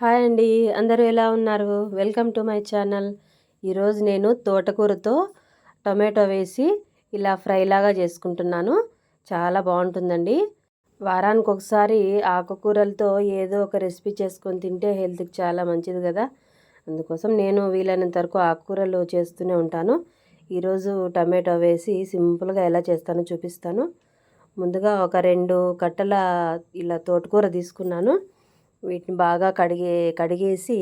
Hi అండి. అందరూ ఎలా ఉన్నారు? Welcome to my channel. ఈరోజు నేను తోటకూరతో టొమాటో వేసి ఇలా ఫ్రైలాగా చేసుకుంటున్నాను. చాలా బాగుంటుందండి. వారానికి ఒకసారి ఆకుకూరలతో ఏదో ఒక రెసిపీ చేసుకొని తింటే హెల్త్కి చాలా మంచిది కదా. అందుకోసం నేను వీలైనంత వరకు ఆకుకూరలు చేస్తూనే ఉంటాను. ఈరోజు టమాటో వేసి సింపుల్గా ఎలా చేస్తానో చూపిస్తాను. ముందుగా ఒక రెండు కట్టల ఇలా తోటకూర తీసుకున్నాను. వీటిని బాగా కడిగే కడిగేసి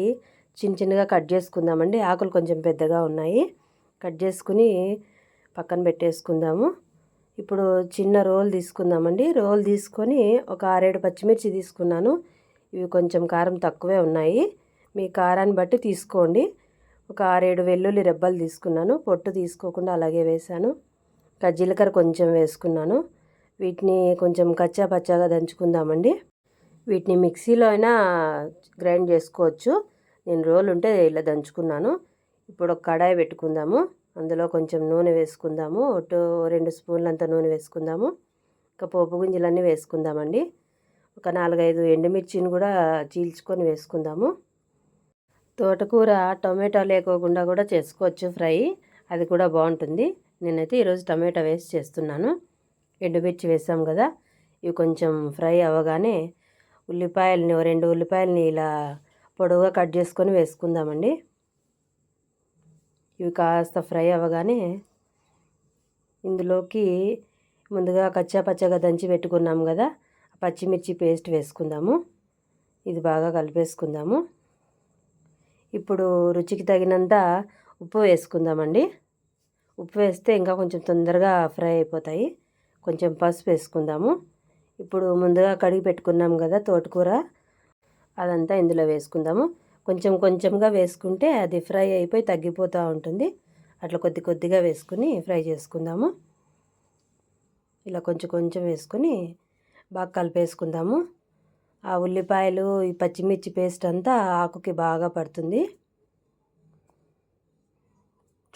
చిన్న చిన్నగా కట్ చేసుకుందామండి. ఆకులు కొంచెం పెద్దగా ఉన్నాయి. కట్ చేసుకుని పక్కన పెట్టేసుకుందాము. ఇప్పుడు చిన్న రోల్ తీసుకుందామండి. రోల్ తీసుకొని ఒక ఆరేడు పచ్చిమిర్చి తీసుకున్నాను. ఇవి కొంచెం కారం తక్కువే ఉన్నాయి. మీ కారాన్ని బట్టి తీసుకోండి. ఒక ఆరేడు వెల్లుల్లి రెబ్బలు తీసుకున్నాను. పొట్టు తీసుకోకుండా అలాగే వేశాను. జీలకర్ర కొంచెం వేసుకున్నాను. వీటిని కొంచెం కచ్చా పచ్చాగా దంచుకుందామండి. వీటిని మిక్సీలో అయినా గ్రైండ్ చేసుకోవచ్చు. నేను రోల్ ఉంటే ఇలా దంచుకున్నాను. ఇప్పుడు ఒక కడాయి పెట్టుకుందాము. అందులో కొంచెం నూనె వేసుకుందాము. ఒట్టు రెండు స్పూన్లంత నూనె వేసుకుందాము. ఇంకా పోపు గింజలన్నీ వేసుకుందామండి. ఒక నాలుగైదు ఎండుమిర్చిని కూడా చీల్చుకొని వేసుకుందాము. తోటకూర టొమాటో లేకోకుండా కూడా చేసుకోవచ్చు ఫ్రై. అది కూడా బాగుంటుంది. నేనైతే ఈరోజు టమాటో వేసి చేస్తున్నాను. ఎండుమిర్చి వేసాం కదా. ఇవి కొంచెం ఫ్రై అవ్వగానే ఉల్లిపాయలని రెండు ఉల్లిపాయలని ఇలా పొడవుగా కట్ చేసుకొని వేసుకుందామండి. ఇవి కాస్త ఫ్రై అవ్వగానే ఇందులోకి ముందుగా కచ్చా పచ్చగా దంచి పెట్టుకున్నాము కదా పచ్చిమిర్చి పేస్ట్ వేసుకుందాము. ఇది బాగా కలిపేసుకుందాము. ఇప్పుడు రుచికి తగినంత ఉప్పు వేసుకుందామండి. ఉప్పు వేస్తే ఇంకా కొంచెం తొందరగా ఫ్రై అయిపోతాయి. కొంచెం పసుపు వేసుకుందాము. ఇప్పుడు ముందుగా కడిగి పెట్టుకున్నాం కదా తోటకూర. అదంతా ఇందులో వేసుకుందాము. కొంచెం కొంచెంగా వేసుకుంటే అది ఫ్రై అయిపోయి తగ్గిపోతూ ఉంటుంది. అట్లా కొద్ది కొద్దిగా వేసుకుని ఫ్రై చేసుకుందాము. ఇలా కొంచెం కొంచెం వేసుకొని బాగా కలిపేసుకుందాము. ఆ ఉల్లిపాయలు ఈ పచ్చిమిర్చి పేస్ట్ అంతా ఆకుకి బాగా పడుతుంది.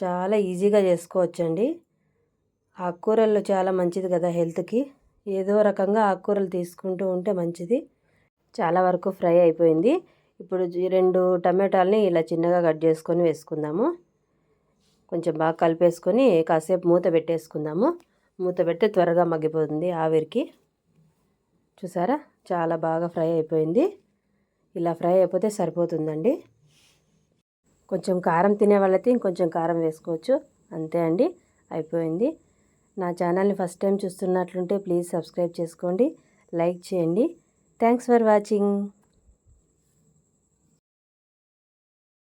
చాలా ఈజీగా చేసుకోవచ్చండి. ఆకుకూరల్లో చాలా మంచిది కదా హెల్త్కి. ఏదో రకంగా ఆకుకూరలు తీసుకుంటూ ఉంటే మంచిది. చాలా వరకు ఫ్రై అయిపోయింది. ఇప్పుడు రెండు టమాటాలని ఇలా చిన్నగా కట్ చేసుకొని వేసుకుందాము. కొంచెం బాగా కలిపేసుకొని కాసేపు మూత పెట్టేసుకుందాము. మూత పెట్టి త్వరగా మగ్గిపోతుంది ఆవిరికి. చూసారా? చాలా బాగా ఫ్రై అయిపోయింది. ఇలా ఫ్రై అయిపోతే సరిపోతుందండి. కొంచెం కారం తినే వాళ్ళకి ఇంకొంచెం కారం వేసుకోవచ్చు. అంతే అండి. అయిపోయింది. నా ఛానల్ని ఫస్ట్ టైం చూస్తున్నట్లుంటే ప్లీజ్ సబ్స్క్రైబ్ చేసుకోండి లైక్ చేయండి. Thanks for watching.